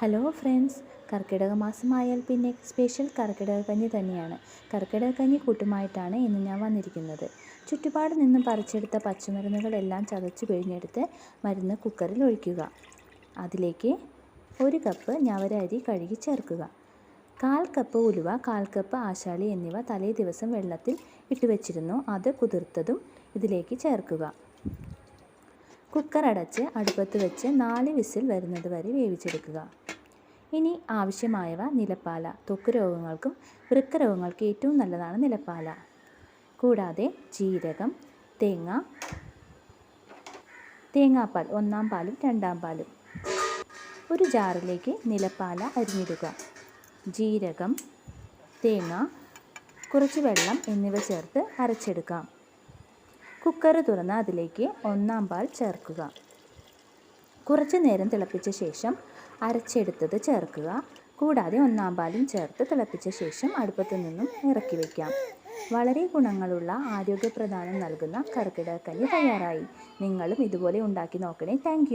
Hello friends കർക്കിടക മാസമായാൽ പിന്നെ special കർക്കിടക കഞ്ഞി തന്നെയാണ്. കർക്കിടക കഞ്ഞി കൂട്ടുമായിട്ടാണ് ഇന്ന് ഞാൻ വന്നിരിക്കുന്നത്. ചുറ്റുപാട് നിന്നും പറിച്ചെടുത്ത പച്ചമരുന്നുകളെല്ലാം ചതച്ച് പിഴിഞ്ഞെടുത്ത് മരുന്ന് കുക്കറിൽ ഒഴിക്കുക. അതിലേക്ക് ഒരു കപ്പ് ഞവര അരി കഴുകി ചേർക്കുക. കാൽ കപ്പ് ഉലുവ കാൽ കപ്പ് ആശാളി എന്നിവ തലേ ദിവസം വെള്ളത്തിൽ ഇട്ട് വെച്ചിരുന്നു. അത് കുതിർത്തതും ഇതിലേക്ക് ചേർക്കുക. കുക്കർ അടച്ച് അടുപ്പത്ത് വെച്ച് നാല് വിസിൽ വരുന്നത് വരെ വേവിച്ചെടുക്കുക. ഇനി ആവശ്യമായവ നിലപ്പാല. ത്വക്ക് രോഗങ്ങൾക്കും വൃക്ക രോഗങ്ങൾക്കും ഏറ്റവും നല്ലതാണ് നിലപ്പാല. കൂടാതെ ജീരകം തേങ്ങ തേങ്ങാപ്പാൽ ഒന്നാം പാലും രണ്ടാം പാലും. ഒരു ജാറിലേക്ക് നിലപ്പാല അരിഞ്ഞിടുക. ജീരകം തേങ്ങ കുറച്ച് വെള്ളം എന്നിവ ചേർത്ത് അരച്ചെടുക്കാം. കുക്കർ തുറന്ന് അതിലേക്ക് ഒന്നാം പാൽ ചേർക്കുക. കുറച്ച് നേരം തിളപ്പിച്ച ശേഷം അരച്ചെടുത്തത് ചേർക്കുക. കൂടാതെ ഒന്നാം പാലും ചേർത്ത് തിളപ്പിച്ച ശേഷം അടുപ്പത്തു നിന്നും ഇറക്കി വയ്ക്കാം വളരെ ഗുണങ്ങളുള്ള ആരോഗ്യപ്രദാനം നൽകുന്ന കർക്കിടകക്കഞ്ഞി തയ്യാറായി. നിങ്ങളും ഇതുപോലെ ഉണ്ടാക്കി നോക്കണേ. താങ്ക്